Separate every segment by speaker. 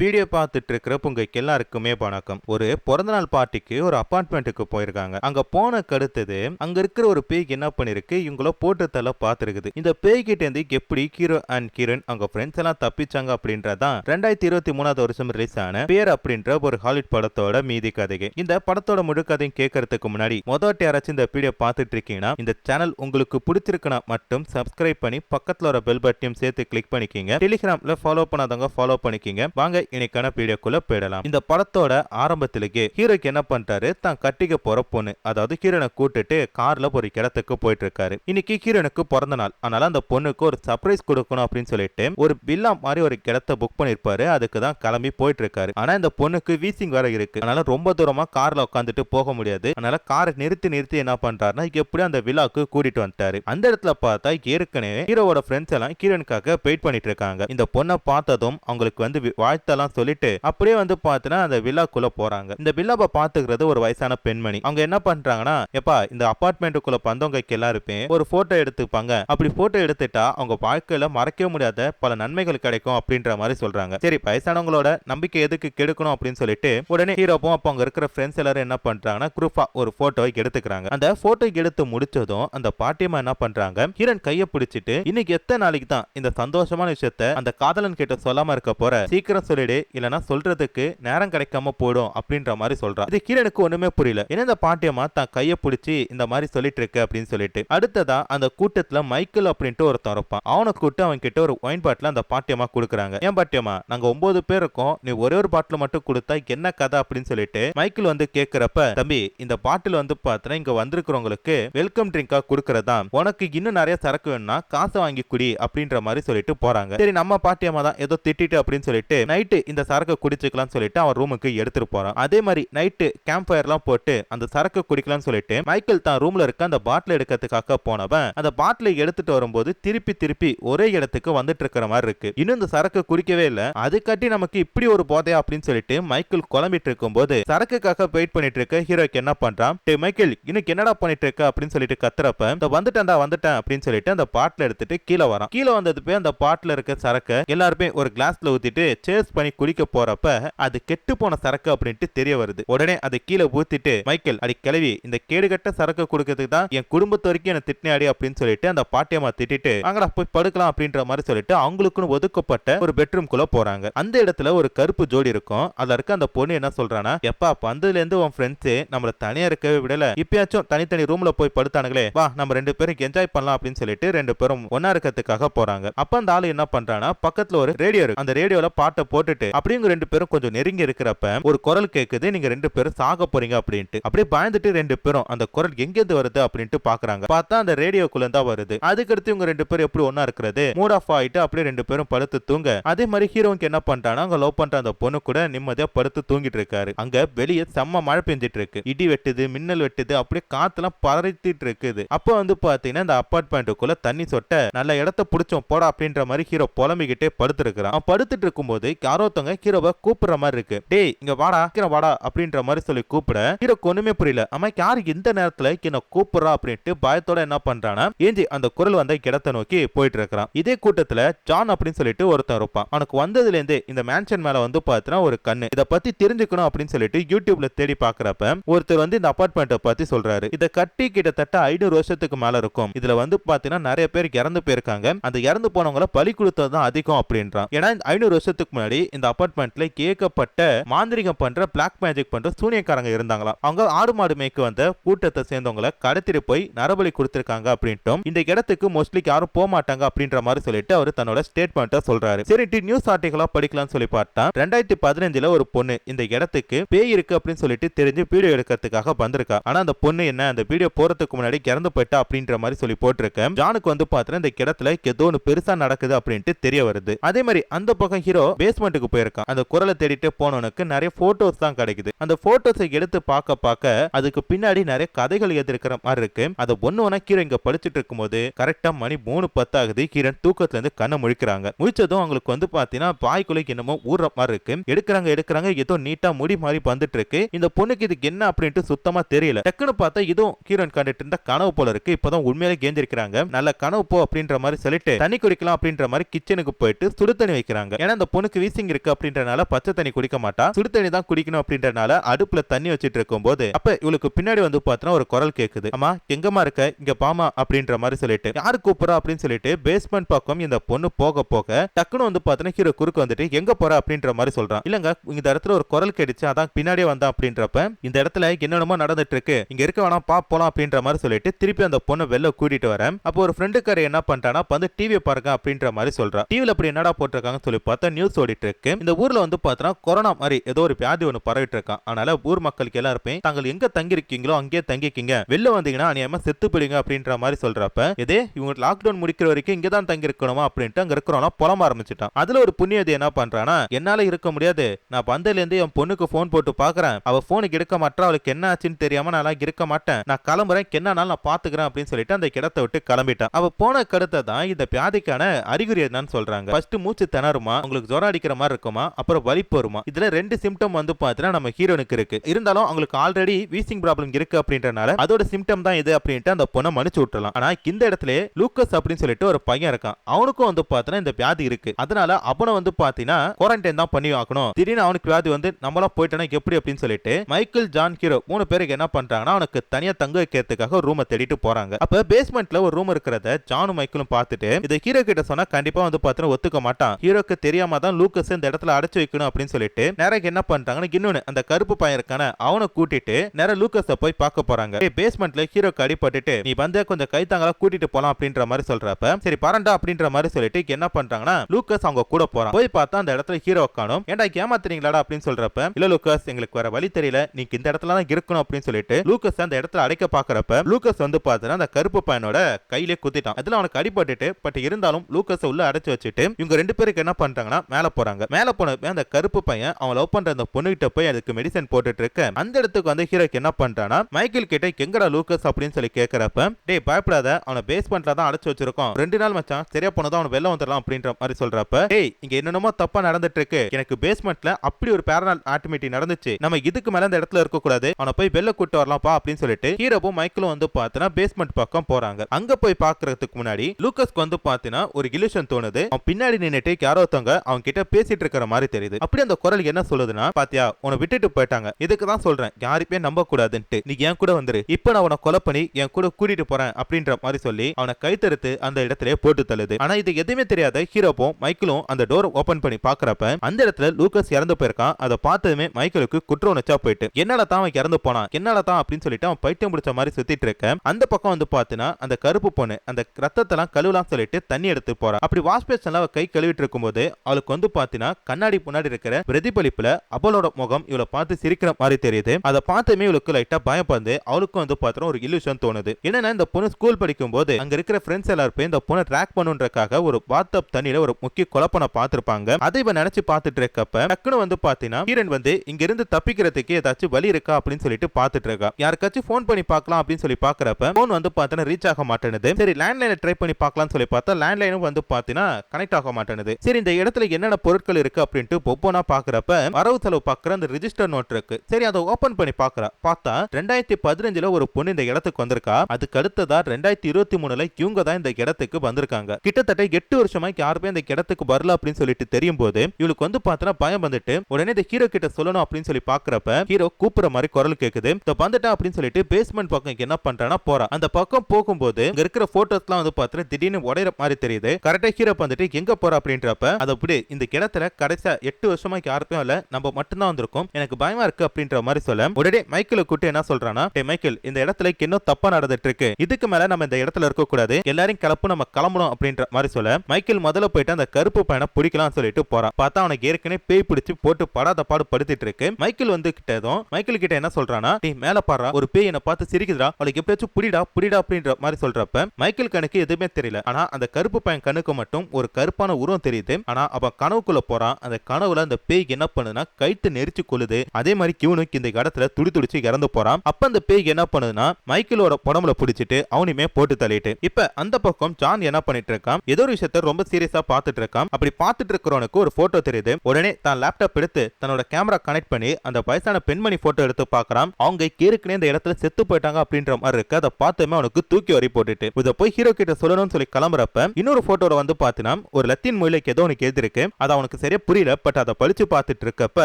Speaker 1: Video பார்த்துட்டு இருக்கிற உங்க எல்லாருக்குமே வணக்கம். ஒரு பிறந்தநாள் பார்ட்டிக்கு ஒரு அப்பார்ட்மெண்ட்டுக்கு போயிருக்காங்க. அங்க போன கடுத்தது அங்க இருக்கிற ஒரு பேய்க்கு என்ன பண்ணிருக்கு? இவங்கள போட்டுத்தல பார்த்துருக்குது. இந்த பேய்கிட்ட இருந்து எப்படி ஹீரோ அண்ட் கிரண் அவங்க ஃப்ரெண்ட்ஸ் எல்லாம் தப்பிச்சாங்க அப்படின்றதான் ரெண்டாயிரத்தி இருபத்தி மூணாவது வருஷம் ரிலீஸ் ஆன பேர் அப்படின்ற ஒரு ஹாலிவுட் படத்தோட மீதி கதைகள். இந்த படத்தோட முழு கதையும் கேட்கறதுக்கு முன்னாடி மொதட்டி யாராச்சும் இந்த வீடியோ பார்த்துட்டு இருக்கீங்கன்னா இந்த சேனல் உங்களுக்கு பிடிச்சிருக்குன்னா மட்டும் சப்ஸ்கிரைப் பண்ணி பக்கத்துல ஒரு பெல் பட்டனையும் சேர்த்து கிளிக் பண்ணிக்கிங்க. டெலிகிராம்ல ஃபாலோ பண்ணாதவங்க ஃபாலோ பண்ணிக்கிங்க. வாங்க இன்னைக்கான வீடியோக்குள்ள போயிடலாம். இந்த படத்தோட ஆரம்பத்திலேயே ஹீரோக்கு என்ன பண்றாரு? தான் கட்டிக்க போற பொண்ணு அதாவது ஹீரோனை கூட்டிட்டு கார்ல ஒரு இடத்துக்கு போயிட்டு இருக்காரு இன்னைக்கு ஹீரோனுக்கு பிறந்த நாள். அதனால அந்த பொண்ணுக்கு ஒரு சர்ப்ரைஸ் கொடுக்கணும் அப்படின்னு சொல்லிட்டு ஒரு வில்லா மாதிரி ஒரு இடத்த புக் பண்ணிருப்பாரு அதுக்கு தான் கிளம்பி போயிட்டு இருக்காரு ஆனா இந்த பொண்ணுக்கு வீசிங் வேற இருக்கு. அதனால ரொம்ப தூரமா கார்ல உட்காந்துட்டு போக முடியாது. அதனால காரை நிறுத்தி நிறுத்தி என்ன பண்றாருன்னா எப்படி அந்த விழாக்கு கூட்டிட்டு வந்துட்டாரு. அந்த இடத்துல பார்த்தா ஏற்கனவே ஹீரோவோட ஃப்ரெண்ட்ஸ் எல்லாம் ஹீரோனுக்காக வெயிட் பண்ணிட்டு இருக்காங்க இந்த பொண்ணை பார்த்ததும் அவங்களுக்கு வந்து வி- வாழ்த்தெல்லாம் சொல்லிட்டு அப்படியே வந்து பார்த்தீங்கன்னா அந்த விழாக்குள்ள போறாங்க. இந்த விழாவை பாத்துக்கிறது ஒரு வயசான பெண்மணி. அவங்க என்ன பண்றாங்கன்னா எப்பா இந்த அபார்ட்மெண்ட்டுக்குள்ள பந்தவங்க எல்லாருமே ஒரு போட்டோ எடுத்துப்பாங்க. அப்படி போட்டோ எடுத்துட்டா அவங்க வாழ்க்கையில மறக்கவே முடியாத பல நன்மைகள் கிடைக்கும் அப்படின்ற மாதிரி சொல்றாங்க. சரி வயசானவங்களோட நம்பிக்கை எதுக்கு கெடுக்கணும் அப்படின்னு சொல்லிட்டு உடனே ஹீரோப்பும் அப்போ அங்க இருக்கிற ஃப்ரெண்ட்ஸ் எல்லாரும் என்ன பண்றாங்கன்னா குரூப்பா ஒரு போட்டோவை எடுத்துக்கிறாங்க. அந்த போட்டோ எடுத்து முடிச்சதும் அந்த பாட்டியம்மா என்ன பண்றாங்க ஹீரன் கையை பிடிச்சிட்டு இன்னைக்கு எத்தனை நாளைக்கு தான் இந்த சந்தோஷமான விஷயத்த அந்த காதலன் கிட்ட சொல்லாம இருக்க போற? சீக்கிரம் சொல்லிடு இல்லனா சொல்றதுக்கு நேரம் கிடைக்காம போடும் அப்படின்ற மாதிரி சொல்றான் இது கீரனுக்கு ஒண்ணுமே புரியல. ஏன்னா இந்த பாட்டியம்மா தான் கையை பிடிச்சி இந்த மாதிரி சொல்லிட்டு இருக்கு அப்படின்னு சொல்லிட்டு. அடுத்ததா அந்த கூட்டத்துல மைக்கேல் அப்படின்ட்டு ஒருத்தன் இருப்பான். அவனை கூட்டு அவன் கிட்ட ஒரு ஒயின் பாட்டில் அந்த பாட்டியம்மா கொடுக்குறாங்க. ஏன் பாட்டியம்மா நாங்க ஒன்பது பேர் இருக்கோம். நீ ஒரே ஒரு பாட்டில் மட்டும் கொடுத்தா என்ன கதை? அப்படின்னு சொல்லிட்டு மைக்கேல் வந்து கேட்கிறப்ப தம்பி இந்த பாட்டில் வந்து பார்த்தனா இங்க வந்திருக்கிறவங்களுக்கு வெல்கம் ட்ரிங்கா கொடுக்கறதா? உனக்கு இன்னும் நிறைய சரக்கு வேணும்னா காசை வாங்கி குடி அப்படின்ற மாதிரி சொல்லிட்டு போறாங்க. சரி நம்ம பாட்டியம்மா தான் ஏதோ திட்டிட்டு அப்படின்னு சொல்லிட்டு நைட்டு இந்த சரக்கு குடிச்சுக்கலாம்னு சொல்லிட்டு அவன் ரூமுக்கு எடுத்துட்டு போறான். அதே மாதிரி நைட்டு கேம்ப் ஃபயர்லாம் போட்டு அந்த சரக்கு குடிக்கலாம்னு சொல்லிட்டு மைக்கேல் தான் ரூம்ல இருக்க அந்த பாட்டில் எடுக்கிறதுக்காக போனவன் அந்த பாட்டிலை எடுத்துட்டு வரும்போது திருப்பி திருப்பி ஒரே இடத்துக்கு வந்துட்டு இருக்கிற மாதிரி இருக்கு. இன்னும் இந்த சரக்கு குடிக்கவே இல்ல. அதுக்காட்டி நமக்கு இப்படி ஒரு போதையா அப்படின்னு சொல்லிட்டு மைக்கேல் குழம்பிட்டு இருக்கும்போது சரக்குக்காக வெயிட் பண்ணிட்டு இருக்க ஹீரோக்கு என்ன பண்றான்? டே மைக்கேல் இன்னைக்கு என்னடா பண்ணிட்டு இருக்க? அப்படின்னு சொல்லிட்டு கத்துறப்ப இந்த வந்துட்டேன்டா வந்துட்டேன் அப்படின்னு சொல்லிட்டு அந்த பாட்டில் எடுத்துட்டு கீழே வரான். கீழே வந்தது போய் அந்த பாட்டில் இருக்க சரக்கு எல்லாருமே ஒரு கிளாஸ்ல ஊத்திட்டு சேஸ் பண்ணி குளிக்க போறப்ப அது கெட்டு போன சரக்கு அப்படின்ட்டு தெரிய வருது. உடனே அதை கீழே ஊத்திட்டு மைக்கேல் அடி கிளவி இந்த கேடுகட்ட சரக்கு கொடுக்கறதுக்கு தான் என் குடும்பத்து வரைக்கும் என்ன திட்டினாடி அப்படின்னு சொல்லிட்டு அந்த பாட்டியம்மா திட்டிட்டு அங்கடா போய் படுக்கலாம் அப்படின்ற மாதிரி சொல்லிட்டு அவங்களுக்குன்னு ஒதுக்கப்பட்ட ஒரு பெட்ரூம்குள்ள போறாங்க. அந்த இடத்துல ஒரு கருப்பு ஜோடி இருக்கும். அதுல இருக்க அந்த பொண்ணு என்ன சொல்றானா எப்பா பந்ததுல இருந்து உன் ஃப்ரெண்ட்ஸ் நம்மள தனியா இருக்கவே விடல. இப்பயாச்சும் தனித்தனி ரூம்ல போய் படுத்தானுங்களே வா நம்ம ரெண்டு பேரும் என்ஜாய் பண்ணலாம் அப்படின்னு சொல்லிட்டு ரெண்டு பேரும் ஒன்னா இருக்கிறதுக்காக போறாங்க. அப்ப அந்த ஆளு என்ன பண்றானா பக்கத்துல ஒரு ரேடியோ இருக்கு. அந்த ரேடியோல பாட்டை போட்டு போட்டுட்டு அப்படிங்க ரெண்டு பேரும் கொஞ்சம் நெருங்கி இருக்கிறப்ப ஒரு குரல் கேக்குது நீங்க ரெண்டு பேரும் சாக போறீங்க அப்படின்ட்டு. அப்படியே பயந்துட்டு ரெண்டு பேரும் அந்த குரல் எங்க இருந்து வருது அப்படின்ட்டு பாக்குறாங்க. பார்த்தா அந்த ரேடியோக்குள்ள தான் வருது. அதுக்கடுத்து இவங்க ரெண்டு பேரும் எப்படி ஒன்னா இருக்கிறது? மூட் ஆஃப் ஆயிட்டு அப்படியே ரெண்டு பேரும் படுத்து தூங்க. அதே மாதிரி ஹீரோவுக்கு என்ன பண்றானா அங்க லவ் பண்ற அந்த பொண்ணு கூட நிம்மதியா படுத்து தூங்கிட்டு இருக்காரு. அங்க வெளியே செம்ம மழை பெஞ்சிட்டு இருக்கு இடி வெட்டுது மின்னல் வெட்டுது அப்படியே காத்துலாம் பறத்திட்டு இருக்குது. அப்போ வந்து பாத்தீங்கன்னா இந்த அப்பார்ட்மெண்ட்டுக்குள்ள தண்ணி சொட்ட நல்ல இடத்த பிடிச்சோம் போடா அப்படின்ற மாதிரி ஹீரோ புலம்பிக்கிட்டே படுத்துருக்கிறான். படுத்துட்டு இருக்கும்போது யாரோ ஒருத்தவங்க ஹீரோவை கூப்பிடுற மாதிரி இருக்கு. டேய் இங்க வாடா கீரை வாடா அப்படின்ற மாதிரி சொல்லி கூப்பிட ஹீரோக்கு ஒண்ணுமே புரியல. அம்மா யாரு இந்த நேரத்துல என்ன கூப்பிடுறா? அப்படின்ட்டு பயத்தோட என்ன பண்றானா ஏஞ்சி அந்த குரல் வந்த இடத்தை நோக்கி போயிட்டு இருக்கிறான். இதே கூட்டத்துல ஜான் அப்படின்னு சொல்லிட்டு ஒருத்தன் இருப்பான். அவனுக்கு வந்ததுல இருந்து இந்த மேன்ஷன் மேல வந்து பாத்தீங்கன்னா ஒரு கண்ணு. இத பத்தி தெரிஞ்சுக்கணும் அப்படின்னு சொல்லிட்டு யூடியூப்ல தேடி பாக்குறப்ப ஒருத்தர் வந்து இந்த அபார்ட்மெண்ட்டை பத்தி சொல்றாரு. இத கட்டி கிட்டத்தட்ட ஐநூறு வருஷத்துக்கு மேல இருக்கும். இதுல வந்து பாத்தீங்கன்னா நிறைய பேர் இறந்து போயிருக்காங்க. அந்த இறந்து போனவங்கள பலி கொடுத்தது தான் அதிகம் அப்படின்றான். ஏன்னா ஐநூறு வருஷத்துக்கு முன்னாடி இந்த அபார்ட்மெண்ட்ல கேட்கப்பட்ட மாந்திரிகம் பண்ற பிளாக் மேஜிக் பண்ற சூனியக்காரங்க இருந்தாங்களாம். அவங்க ஆடு மாடு மேய்க்கு வந்த கூட்டத்தை சேர்ந்தவங்களை கடத்திட்டு போய் நரபலி கொடுத்திருக்காங்க அப்படின்ட்டும் இந்த இடத்துக்கு மோஸ்ட்லி யாரும் போக மாட்டாங்க அப்படின்ற மாதிரி சொல்லிட்டு அவர் தன்னோட ஸ்டேட்மெண்ட்டை சொல்றாரு. சரிட்டு நியூஸ் ஆர்டிகளா படிக்கலாம்னு சொல்லி பார்த்தா ரெண்டாயிரத்தி பதினஞ்சுல ஒரு பொண்ணு இந்த இடத்துக்கு பேய் இருக்கு அப்படின்னு சொல்லிட்டு தெரிஞ்சு வீடியோ எடுக்கிறதுக்காக வந்திருக்கா. ஆனா அந்த பொண்ணு என்ன அந்த வீடியோ போறதுக்கு முன்னாடி இறந்து போயிட்டா அப்படின்ற மாதிரி சொல்லி போட்டிருக்கேன். ஜானுக்கு வந்து பாத்தீங்கன்னா இந்த இடத்துல ஏதோ ஒன்று பெருசா நடக்குது அப்படின்ட்டு தெரிய வருது. அதே மாதிரி அந்த பக்கம் ஹீரோ பேஸ்மெண்ட் வீட்டுக்கு போயிருக்கான். அந்த குரலை தேடிட்டு போனவனுக்கு நிறைய போட்டோஸ் தான் கிடைக்குது. அந்த போட்டோஸை எடுத்து பார்க்க பார்க்க அதுக்கு பின்னாடி நிறைய கதைகள் எதிர்க்கிற மாதிரி இருக்கு. அதை ஒன்னு ஒன்னா ஹீரோ இங்க படிச்சுட்டு இருக்கும்போது கரெக்டா மணி மூணு பத்து ஆகுது ஹீரன் தூக்கத்துல இருந்து கண்ணை முழிக்கிறாங்க. முழிச்சதும் அவங்களுக்கு வந்து பாத்தீங்கன்னா பாய்க்குள்ள என்னமோ ஊற மாதிரி இருக்கு. எடுக்கிறாங்க எடுக்கிறாங்க ஏதோ நீட்டா முடி மாதிரி வந்துட்டு இருக்கு. இந்த பொண்ணுக்கு இதுக்கு என்ன அப்படின்ட்டு சுத்தமா தெரியல. டக்குன்னு பார்த்தா இதுவும் கீரன் கண்டுட்டு இருந்த கனவு போல இருக்கு. இப்பதான் உண்மையிலே கேந்திருக்கிறாங்க. நல்ல கனவு போ அப்படின்ற மாதிரி சொல்லிட்டு தண்ணி குடிக்கலாம் அப்படின்ற மாதிரி கிச்சனுக்கு போயிட்டு சுடு தண்ணி வைக்கிறாங்க. ஏன்னா அந்த பொண்ணுக்கு வீசிங் ஃபீடிங் இருக்கு அப்படின்றனால பச்சை தண்ணி குடிக்க மாட்டா சுடு தண்ணி தான் குடிக்கணும் அப்படின்றனால அடுப்புல தண்ணி வச்சிட்டு இருக்கும் போது அப்ப இவளுக்கு பின்னாடி வந்து பாத்தீங்கன்னா ஒரு குரல் கேக்குது. ஆமா எங்கம்மா இருக்க? இங்க பாமா அப்படின்ற மாதிரி சொல்லிட்டு யாரு கூப்பிடா அப்படின்னு சொல்லிட்டு பேஸ்மெண்ட் பக்கம் இந்த பொண்ணு போக போக டக்குன்னு வந்து பாத்தீங்கன்னா ஹீரோ குறுக்கு வந்துட்டு எங்க போற? அப்படின்ற மாதிரி சொல்றான். இல்லங்க இந்த இடத்துல ஒரு குரல் கேடுச்சு அதான் பின்னாடியே வந்தா அப்படின்றப்ப இந்த இடத்துல என்னென்னமோ நடந்துட்டு இருக்கு இங்க இருக்க வேணாம் பா போலாம் அப்படின்ற மாதிரி சொல்லிட்டு திருப்பி அந்த பொண்ணை வெளில கூட்டிட்டு வரேன். அப்போ ஒரு ஃப்ரெண்டுக்காரர் என்ன பண்ணிட்டானா வந்து டிவி பாருங்க அப்படின்ற மாதிரி சொல்றான். டிவில அப்படி என்னடா போட்டிருக்காங்கன்னு சொல்லி பார்த்தா நியூஸ் ஓடிட்டு இருக்கு. இந்த ஊர்ல வந்து பார்த்தா கொரோனா மாதிரி ஏதோ ஒரு வியாதி ஒன்று பரவிட்டு இருக்கான் அதனால ஊர் மக்களுக்கு எல்லாருமே தாங்கள் எங்க தங்கிருக்கீங்களோ அங்கேயே தங்கிக்கிங்க. வெளில வந்தீங்கன்னா அநியாயமா செத்து போயிடுங்க அப்படின்ற மாதிரி சொல்றப்ப இதே இவங்க லாக்டவுன் முடிக்கிற வரைக்கும் இங்கே தான் தங்கியிருக்கணுமா? அப்படின்ட்டு அங்க இருக்கிறவங்க புலம்ப ஆரம்பிச்சிட்டான். அதுல ஒரு புண்ணியதை என்ன பண்றானா என்னால இருக்க முடியாது. நான் பந்தையில இருந்து என் பொண்ணுக்கு போன் போட்டு பாக்குறேன். அவ போனுக்கு எடுக்க மாட்டா. அவளுக்கு என்ன ஆச்சுன்னு தெரியாம நான் இருக்க மாட்டேன். நான் கிளம்புறேன். என்னனாலும் நான் பாத்துக்கிறேன் அப்படின்னு சொல்லிட்டு அந்த கிடத்தை விட்டு கிளம்பிட்டான். அவ போன கடுத்த தான் இந்த வியாதிக்கான அறிகுறி என்னன்னு சொல்றாங்க. ஃபர்ஸ்ட் மூச்சு திணறுமா? உங்களுக்கு ஜுரம் அடிக்கிற மாதிரி இருக்குமா? அப்புறம் வலிப்பு வருமா? இதுல ரெண்டு சிம்டம் வந்து பாத்தீங்கன்னா நம்ம ஹீரோனுக்கு இருக்கு. இருந்தாலும் அவங்களுக்கு ஆல்ரெடி வீசிங் ப்ராப்ளம் இருக்கு அப்படின்றனால அதோட சிம்டம் தான் இது அப்படின்ட்டு அந்த பொண்ணை மன்னிச்சு விட்டுலாம் ஆனா இந்த இடத்துல லூக்கஸ் அப்படின்னு சொல்லிட்டு ஒரு பையன் இருக்கான். அவனுக்கும் வந்து பார்த்தீங்கன்னா இந்த வியாதி இருக்கு. அதனால அவனை வந்து பாத்தீங்கன்னா குவாரண்டைன் தான் பண்ணி ஆகணும். திடீர்னு அவனுக்கு வியாதி வந்து நம்மளாம் போயிட்டோன்னா எப்படி அப்படின்னு சொல்லிட்டு மைக்கேல் ஜான் ஹீரோ மூணு பேருக்கு என்ன பண்றாங்கன்னா அவனுக்கு தனியா தங்க வைக்கிறதுக்காக ஒரு ரூமை தேடிட்டு போறாங்க. அப்ப பேஸ்மெண்ட்ல ஒரு ரூம் இருக்கிறத ஜானும் மைக்கேலும் பார்த்துட்டு இதை ஹீரோ கிட்ட சொன்னா கண்டிப்பா வந்து பாத்தீங்கன்னா ஒத்துக்க மாட்டான். ஹீரோக்கு தெரியாம தான் லூக்கஸ் இந்த இடத்துல அடைச்சு வைக்கணும் அப்படின்னு சொல்லிட்டு நேரக்கு என்ன பண்றாங்கன்னா இன்னொன்னு அந்த கருப்பு பையன் இருக்கான அவனை கூட்டிட்டு நேர லூக்கஸ போய் பார்க்க போறாங்க. பேஸ்மெண்ட்ல ஹீரோக்கு அடிபட்டுட்டு நீ வந்து கொஞ்சம் கைத்தாங்களா கூட்டிட்டு போலாம் அப்படின்ற மாதிரி சொல்றப்ப சரி பரண்டா அப்படின்ற மாதிரி சொல்லிட்டு என்ன பண்றாங்கன்னா லூக்கஸ் அவங்க கூட போறான். போய் பார்த்தா அந்த இடத்துல ஹீரோ காணும் ஏன்டா ஏமாத்துறீங்களாடா அப்படின்னு சொல்றப்ப இல்ல லூக்கஸ் எங்களுக்கு வேற வழி தெரியல. நீங்க இந்த இடத்துல தான் இருக்கணும் அப்படின்னு சொல்லிட்டு லூக்கஸ் அந்த இடத்துல அடைக்க பாக்குறப்ப லூக்கஸ் வந்து பார்த்தா அந்த கருப்பு பையனோட கையிலே குத்திட்டான். அதுல அவனுக்கு அடிபட்டுட்டு பட் இருந்தாலும் லூக்கஸ் உள்ள அடைச்சு வச்சுட்டு இவங்க ரெண்டு பேருக்கு என்ன பண்றாங்கன்னா மேல போறாங்க. மேல போன அந்த கருப்பு பையன் அவன் லவ் பண்ற அந்த பொண்ணுகிட்ட போய் அதுக்கு மெடிசன் போட்டுட்டு இருக்க அந்த இடத்துக்கு வந்து ஹீரோக்கு என்ன பண்றானா மைக்கேல் கிட்ட எங்கடா லூக்கஸ்? அப்படின்னு சொல்லி கேக்குறப்ப டேய் பயப்படாத. அவனை பேஸ்மெண்ட்ல தான் அடைச்சு வச்சிருக்கோம். ரெண்டு நாள் மச்சான் சரியா போனதான் அவன் வெளில வந்துடலாம். அப்படின்ற மாதிரி சொல்றப்ப டேய் இங்க என்னென்னமோ தப்பா நடந்துட்டு இருக்கு. எனக்கு பேஸ்மெண்ட்ல அப்படி ஒரு பேரனால் ஆட்டோமேட்டிக் நடந்துச்சு. நம்ம இதுக்கு மேல இந்த இடத்துல இருக்க கூடாது அவனை போய் வெளில கூட்டு வரலாம்ப்பா. அப்படின்னு சொல்லிட்டு ஹீரோவும் மைக்கேலும் வந்து பார்த்தனா பேஸ்மெண்ட் பக்கம் போறாங்க. அங்க போய் பாக்குறதுக்கு முன்னாடி லூக்கஸ்க்கு வந்து பாத்தீங்கன்னா ஒரு இலியூஷன் தோணுது. அவன் பின்னாடி நின்னுட்டு யாரோ ஒருத்தவங்க அவன் கிட்ட பேசிட்டு இருக்கிற மாதிரி தெரியுது. அப்படி அந்த குரல் என்ன சொல்லுதுன்னா பாத்தியா உன்னை விட்டுட்டு போயிட்டாங்க. இதுக்கு தான் சொல்றேன். யாருமே நம்ப கூடாதுன்ட்டு நீ என் கூட வந்துரு. இப்ப நான் அவனை கொலை பண்ணி என் கூட கூட்டிட்டு போறேன் அப்படின்ற மாதிரி சொல்லி அவனை கைத்தறுத்து அந்த இடத்துல போட்டு தள்ளுது. ஆனா இது எதுவுமே தெரியாத ஹீரோப்பும் மைக்கிளும் அந்த டோர் ஓபன் பண்ணி பாக்குறப்ப அந்த இடத்துல லூக்கஸ் இறந்து போயிருக்கான். அதை பார்த்ததுமே மைக்கேலுக்கு குற்ற உணர்ச்சா போயிட்டு என்னால தான் அவன் இறந்து போனான். என்னால தான் அப்படின்னு சொல்லிட்டு அவன் பைத்தியம் பிடிச்ச மாதிரி சுத்திட்டு இருக்க அந்த பக்கம் வந்து பாத்தீங்கன்னா அந்த கருப்பு பொண்ணு அந்த ரத்தத்தெல்லாம் கழுவலாம் சொல்லிட்டு தண்ணி எடுத்து போறான் அப்படி வாஷ் பேஷன்ல அவ கை கழுவிட்டு இருக்கும்போது அவளுக்கு வந்து பாத்தீங்கன்னா கண்ணாடி முன்னாடி இருக்கிற பிரதிபலிப்புல அவளோட முகம் இவளை பார்த்து சிரிக்கிற மாதிரி தெரியுது. அதை பார்த்துமே இவளுக்கு லைட்டா பயம் வந்து அவளுக்கும் வந்து பார்த்தோம் ஒரு இல்யூஷன் தோணுது. என்னன்னா இந்த பொண்ணு ஸ்கூல் படிக்கும் போது அங்க இருக்கிற ஃப்ரெண்ட்ஸ் எல்லாருமே இந்த பொண்ணை ட்ராக் பண்ணுன்றக்காக ஒரு வாட்ஸ்அப் தண்ணியில ஒரு முக்கிய குழப்பனை பார்த்திருப்பாங்க. அதை இவன் நினைச்சு பார்த்துட்டு இருக்கப்ப டக்குனு வந்து பாத்தீங்கன்னா ஹீரன் வந்து இங்க இருந்து தப்பிக்கிறதுக்கு ஏதாச்சும் வழி இருக்கா அப்படின்னு சொல்லிட்டு பார்த்துட்டு இருக்கா. யாருக்காச்சும் ஃபோன் பண்ணி பார்க்கலாம் அப்படின்னு சொல்லி பாக்குறப்ப போன் வந்து பார்த்தீங்கன்னா ரீச் ஆக மாட்டேனுது சரி லேண்ட்லைனை ட்ரை பண்ணி பார்க்கலாம்னு சொல்லி பார்த்தா லேண்ட்லைனும் வந்து பார்த்தீங்கன்னா கனெக்ட் ஆக மாட்டேனுது சரி இந்த இடத்துல என்னென்ன பொருட்கள் இருக்கு அப்படின்ட்டு ஒவ்வொன்றா பாக்குறப்ப வரவு செலவு பாக்குற அந்த ரிஜிஸ்டர் நோட் இருக்கு. சரி அதை ஓபன் பண்ணி பார்க்கறா பார்த்தா ரெண்டாயிரத்தி பதினஞ்சுல ஒரு பொண்ணு இந்த இடத்துக்கு வந்திருக்கா. அதுக்கு அடுத்ததா ரெண்டாயிரத்தி இருபத்தி மூணுல இவங்க தான் இந்த இடத்துக்கு வந்திருக்காங்க. கிட்டத்தட்ட எட்டு வருஷமா யாருமே இந்த இடத்துக்கு வரல அப்படின்னு சொல்லிட்டு தெரியும் போது இவளுக்கு வந்து பார்த்தா பயம் வந்துட்டு உடனே இந்த ஹீரோ கிட்ட சொல்லணும் அப்படின்னு சொல்லி பாக்குறப்ப ஹீரோ கூப்பிடுற மாதிரி குரல் கேக்குது. இந்த வந்துட்டா? அப்படின்னு சொல்லிட்டு பேஸ்மெண்ட் பக்கம் என்ன பண்றானா போறா. அந்த பக்கம் போகும்போது இங்க இருக்கிற போட்டோஸ் எல்லாம் வந்து பார்த்தா திடீர்னு உடையிற மாதிரி தெரியுது. கரெக்டா ஹீரோ வந்துட்டு எங்க போற அப்படின்றப்ப அதை அப்படி இந்த படத்துல கடைசியா எட்டு வருஷமா யாருக்கும் இல்ல நம்ம மட்டும்தான் வந்திருக்கோம். எனக்கு பயமா இருக்கு அப்படின்ற மாதிரி சொல்ல உடனே மைக்கேல கூட்டு என்ன சொல்றானா டே மைக்கேல் இந்த இடத்துல இன்னும் தப்பா நடந்துட்டு இருக்கு இதுக்கு மேல நம்ம இந்த இடத்துல இருக்க கூடாது எல்லாரையும் கிளப்பு நம்ம கிளம்பணும் அப்படின்ற மாதிரி சொல்ல மைக்கேல் முதல்ல போயிட்டு அந்த கருப்பு பையனை பிடிக்கலாம் சொல்லிட்டு போறான். பார்த்தா அவனுக்கு ஏற்கனவே பேய் பிடிச்சு போட்டு படாத பாடு படுத்திட்டு இருக்கு. மைக்கேல் வந்து கிட்டதும் மைக்கேல் கிட்ட என்ன சொல்றானா நீ மேல பாடுறா. ஒரு பேய் என்ன பார்த்து சிரிக்குதுடா. அவளுக்கு எப்படியாச்சும் புடிடா புடிடா அப்படின்ற மாதிரி சொல்றப்ப மைக்கேல் கணக்கு எதுவுமே தெரியல. ஆனா அந்த கருப்பு பையன் கண்ணுக்கு மட்டும் ஒரு கருப்பான உருவம் தெரியுது. ஆனா அவன் கனவுக்குள்ள போறான். அந்த கனவுல அந்த பேய் என்ன பண்ணுதுன்னா கைட்டு நெரிச்சு கொள்ளுது அதே மாதிரி கியூனுக்கு இந்த இடத்துல துடி துடிச்சு இறந்து போறான். அப்ப அந்த பேய் என்ன பண்ணுதுன்னா மைக்கேலோட புடம்புல பிடிச்சிட்டு அவனையுமே போட்டு தள்ளிட்டு. இப்ப அந்த பக்கம் ஜான் என்ன பண்ணிட்டு இருக்கான்? ஏதோ ஒரு விஷயத்த ரொம்ப சீரியஸா பார்த்துட்டு இருக்கான். அப்படி பாத்துட்டு இருக்கிறவனுக்கு ஒரு போட்டோ தெரியுது. உடனே தான் லேப்டாப் எடுத்து தன்னோட கேமரா கனெக்ட் பண்ணி அந்த வயசான பெண்மணி போட்டோ எடுத்து பார்க்கறான். அவங்க கேருக்குனே இந்த இடத்துல செத்து போயிட்டாங்க அப்படின்ற மாதிரி இருக்கு. அதை பார்த்துமே அவனுக்கு தூக்கி வரி போட்டுட்டு. இதை போய் ஹீரோ கிட்ட சொல்லணும்னு சொல்லி கிளம்புறப்ப இன்னொரு போட்டோல வந்து பாத்தீங்கன்னா ஒரு லத்தீன் மொழிக்கு ஏதோ உனக்கு எழுதிருக்கு அது அவனுக்கு எனக்கு சரியா புரியல பட் அதை படிச்சு பார்த்துட்டு இருக்கப்ப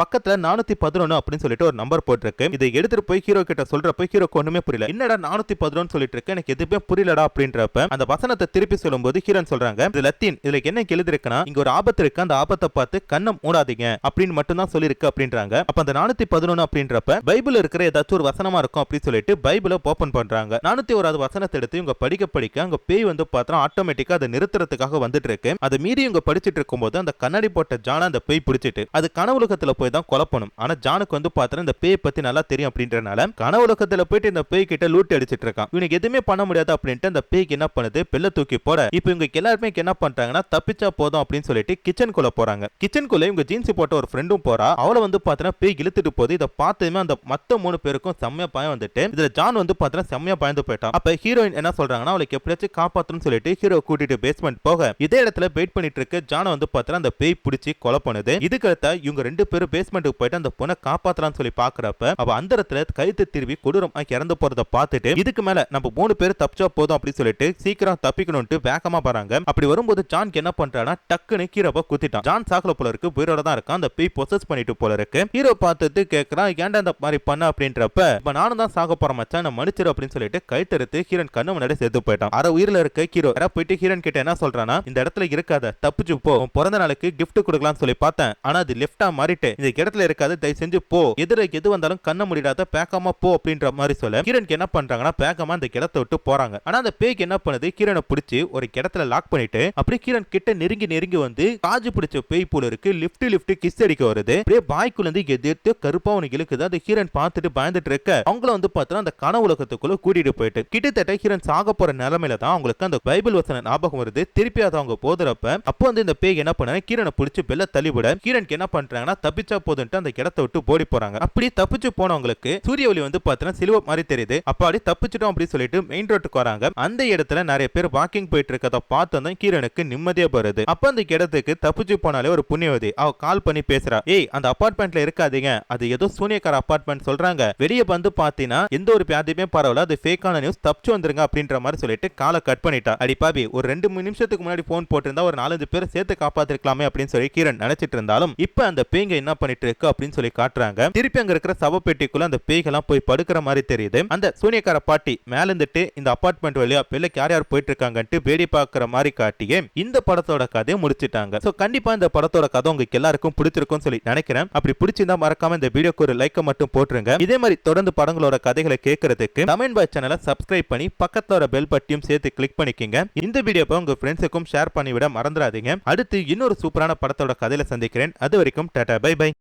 Speaker 1: பக்கத்துல நானூத்தி பதினொன்னு அப்படின்னு சொல்லிட்டு ஒரு நம்பர் போட்டிருக்கு. இதை எடுத்துட்டு போய் ஹீரோ கிட்ட சொல்றப்ப ஹீரோக்கு ஒண்ணுமே புரியல. என்னடா நானூத்தி பதினொன்னு சொல்லிட்டு இருக்கு எனக்கு எதுவுமே புரியலடா அப்படின்றப்ப அந்த வசனத்தை திருப்பி சொல்லும்போது ஹீரோன் சொல்றாங்க. இது லத்தீன் இதுல என்ன எழுதிருக்குன்னா இங்க ஒரு ஆபத்து இருக்கு அந்த ஆபத்தை பார்த்து கண்ணம் மூடாதீங்க அப்படின்னு மட்டும் தான் சொல்லிருக்கு அப்படின்றாங்க. அப்ப அந்த நானூத்தி பதினொன்னு அப்படின்றப்ப பைபிள் இருக்கிற ஏதாச்சும் ஒரு வசனமா இருக்கும் அப்படின்னு சொல்லிட்டு பைபிளை ஓபன் பண்றாங்க. நானூத்தி ஓராவது வசனத்தை எடுத்து இவங்க படிக்க படிக்க அங்க பேய் வந்து பார்த்தா ஆட்டோமேட்டிக்கா அதை நிறுத்துறதுக்காக வந்துட்டு இருக்கு அதை மீறி இவங்க படிச்சிட்டு இருக்கும்போது அந்த கண்ணாடி போட்ட ஜான அந்த பேய் பிடிச்சிட்டு அது கனவுலகத்துல போய் தான் குழப்பணும். ஆனா ஜானுக்கு வந்து பார்த்தா இந்த பேய் பத்தி நல்லா தெரியும் அப்படின்றனால கனவுலகத்துல போயிட்டு இந்த பேய் கிட்ட லூட் அடிச்சிட்டு இருக்கான். இவனுக்கு எதுவுமே பண்ண முடியாது அப்படின்ட்டு அந்த பேய்க்கு என்ன பண்ணுது? பெல்ல தூக்கி போட. இப்போ இவங்க எல்லாருமே என்ன பண்றாங்கன்னா தப்பிச்சா போதும் அப்படின்னு சொல்லிட்டு கிச்சனுக்குள்ள போறாங்க. கிச்சனுக்குள்ள இவங்க ஜீன்ஸ் போட்ட ஒரு ஃப்ரெண்டும் போறா. அவளை வந்து பாத்தீங்கன்னா பேய் இழுத்துட்டு போது இதை பார்த்ததுமே அந்த மத்த மூணு பேருக்கும் செம்மையா பயம் வந்துட்டு இதுல ஜான் வந்து பாத்தீங்கன்னா செம்மையா பயந்து போயிட்டான். அப்ப ஹீரோயின் என்ன சொல்றாங்கன்னா அவளுக்கு எப்படியாச்சும் காப்பாத்தணும்னு சொல்லிட்டு ஹீரோ கூட்டிட்டு பேஸ்மெண்ட் போக. இதே இடத்துல வெயிட் பண்ணிட்டு இருக்க ஜான வந்து பாத்தீங்கன்னா அந்த பேய் பிடிச்சி கொலை பண்ணுது. இதுக்கடுத்த இவங்க ரெண்டு பேரும் பேஸ்மெண்ட்டுக்கு போயிட்டு அந்த பொண்ணை காப்பாத்தலாம்னு சொல்லி பாக்குறப்ப அவ அந்த இடத்துல கழுத்து திரும்பி கொடூரமா இறந்து போறத பார்த்துட்டு இதுக்கு மேல நம்ம மூணு பேர் தப்பிச்சா போதும் அப்படின்னு சொல்லிட்டு சீக்கிரம் தப்பிக்கணும்ட்டு வேகமா வராங்க. அப்படி வரும்போது ஜான் என்ன பண்றானா டக்குன்னு ஹீரோவை குத்திட்டான். ஜான் சாக்கல போல இருக்கு உயிரோட தான் இருக்கான். அந்த பேய் பொசஸ் பண்ணிட்டு போல இருக்கு. ஹீரோ பார்த்துட்டு கேக்குறான் ஏன்டா இந்த மாதிரி பண்ண? அப்படின்றப்ப இப்ப நானும் தான் சாக போற மச்சான். நான் மன்னிச்சிரு அப்படின்னு சொல்லிட்டு கைத்தெடுத்து ஹீரன் கண்ணு முன்னாடி செத்து போயிட்டான். அரை உயிரில இருக்க ஹீரோ யாரா போயிட்டு ஹீரன் கிட்ட என்ன சொல்றானா இந்த இடத்துல இருக்காத தப்பிச்சு போ. பிறந்த நாளுக்கு லிஃப்ட் கொடுக்கலாம்னு சொல்லி பார்த்தேன். ஆனா அது லிஃப்டா மாறிட்டு இந்த இடத்துல இருக்காது தயவு செஞ்சு போ. எதிர எது வந்தாலும் கண்ண முடியாத பேக்காம போ அப்படின்ற மாதிரி சொல்ல. ஹீரனுக்கு என்ன பண்றாங்கன்னா பேக்காம அந்த இடத்த விட்டு போறாங்க. ஆனா அந்த பேய்க்கு என்ன பண்ணுது? ஹீரனை பிடிச்சி ஒரு கிடத்துல லாக் பண்ணிட்டு அப்படியே ஹீரன் கிட்ட நெருங்கி நெருங்கி வந்து காஜு பிடிச்ச பேய் போல இருக்கு. லிஃப்ட் லிஃப்ட் கிஸ் அடிக்க வருது. அப்படியே பாய்க்குள்ள இருந்து எதிர்த்து கருப்பா உனக்கு இழுக்குது. அந்த ஹீரன் பார்த்துட்டு பயந்துட்டு இருக்க. அவங்கள வந்து பார்த்தா அந்த கன உலகத்துக்குள்ள கூட்டிட்டு போயிட்டு கிட்டத்தட்ட ஹீரன் சாக போற நிலைமையில தான் அவங்களுக்கு அந்த பைபிள் வசன ஞாபகம் வருது. திருப்பி அதை அவங்க போதுறப்ப அப்போ வந்து இந்த பேய் என்ன பண்ண கீரனை புடிச்சு பெல்ல தள்ளிவிட கீரனுக்கு என்ன பண்றாங்கன்னா தப்பிச்சா போதுன்ட்டு அந்த இடத்த விட்டு ஓடி போறாங்க. அப்படி தப்பிச்சு போனவங்களுக்கு சூரிய ஒளி வந்து பார்த்தீங்கன்னா சிலுவை மாதிரி தெரியுது. அப்பாடி தப்பிச்சிட்டோம் அப்படின்னு சொல்லிட்டு மெயின் ரோட்டுக்கு வராங்க. அந்த இடத்துல நிறைய பேர் வாக்கிங் போயிட்டு இருக்கத பார்த்து தான் கீரனுக்கு நிம்மதியா வருது அப்ப அந்த இடத்துக்கு தப்பிச்சு போனாலே ஒரு புண்ணியவதி. அவ கால் பண்ணி பேசுறா. ஏய் அந்த அபார்ட்மெண்ட்ல இருக்காதீங்க. அது ஏதோ சூனியக்கார அபார்ட்மெண்ட் சொல்றாங்க. வெளியே வந்து பாத்தீங்கன்னா எந்த ஒரு வியாதியுமே பரவாயில்ல. அது ஃபேக்கான நியூஸ் தப்பிச்சு வந்துருங்க அப்படின்ற மாதிரி சொல்லிட்டு காலை கட் பண்ணிட்டா. அடி பாபி ஒரு ரெண்டு மூணு நிமிஷத்துக்கு முன்னாடி போன் போட்டிருந்தா ஒரு நாலஞ்சு பேர் சேர்த்து காப்பாத்திருக்கலாமே அப்படின்னு சொல்லி கீரன் நினைச்சிட்டு இருந்தாலும் இப்ப அந்த பேய்ங்க என்ன பண்ணிட்டு இருக்கு அப்படின்னு சொல்லி காட்டுறாங்க. திருப்பி அங்க இருக்கிற சவப்பேட்டிக்குள்ள அந்த பேய்கெல்லாம் போய் படுக்கிற மாதிரி தெரியுது. அந்த சூனியக்கார பாட்டி மேல இருந்துட்டு இந்த அபார்ட்மெண்ட் வழியா பிள்ளைக்கு யார் யார் போயிட்டு இருக்காங்கன்ட்டு வேடி பார்க்குற மாதிரி காட்டியே இந்த படத்தோட கதையை முடிச்சிட்டாங்க. சோ கண்டிப்பா இந்த படத்தோட கதை உங்களுக்கு எல்லாருக்கும் பிடிச்சிருக்கும் சொல்லி நினைக்கிறேன். அப்படி பிடிச்சிருந்தா மறக்காம இந்த வீடியோக்கு ஒரு லைக்கை மட்டும் போட்டுருங்க. இதே மாதிரி தொடர்ந்து படங்களோட கதைகளை கேட்கறதுக்கு தமிழ் பாய் சேனலை சப்ஸ்கிரைப் பண்ணி பக்கத்துல பெல் பட்டியும் சேர்த்து கிளிக் பண்ணிக்கங்க. இந்த வீடியோவை உங்க ஃப்ரெண்ட்ஸுக்கும் ஷேர் பண்ணிவிட மறந்துடாதீங்க. அடுத்து இன்னொரு சூப்பரான படத்தோட கதையில சந்திக்கிறேன். அது வரைக்கும் டாடா பை பை.